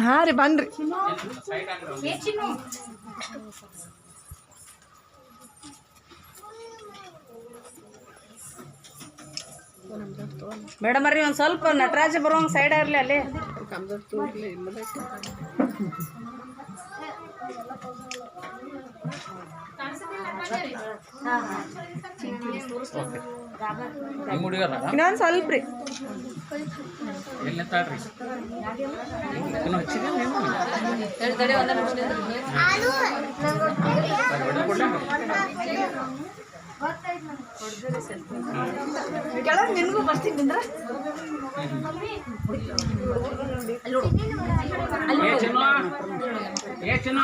ಹಾಂ ರೀ ಬನ್ರಿ. ಮೇಡಮ್ ರೀ ಒಂದು ಸ್ವಲ್ಪ ನಟರಾಜ ಬರುವಂಗೆ ಸೈಡ್ ಇರಲಿ ಅಲ್ಲಿ. ನಿಮ್ಮ ಹುಡುಗರ ಇನ್ನೊಂದು ಸ್ವಲ್ಪ ರೀ ಕೆಳಗೆ ನಿನಗೂ ಬರ್ತೀನಿ ನಿಂದ್ರ ఏ చిన్న? ఏ చిన్న?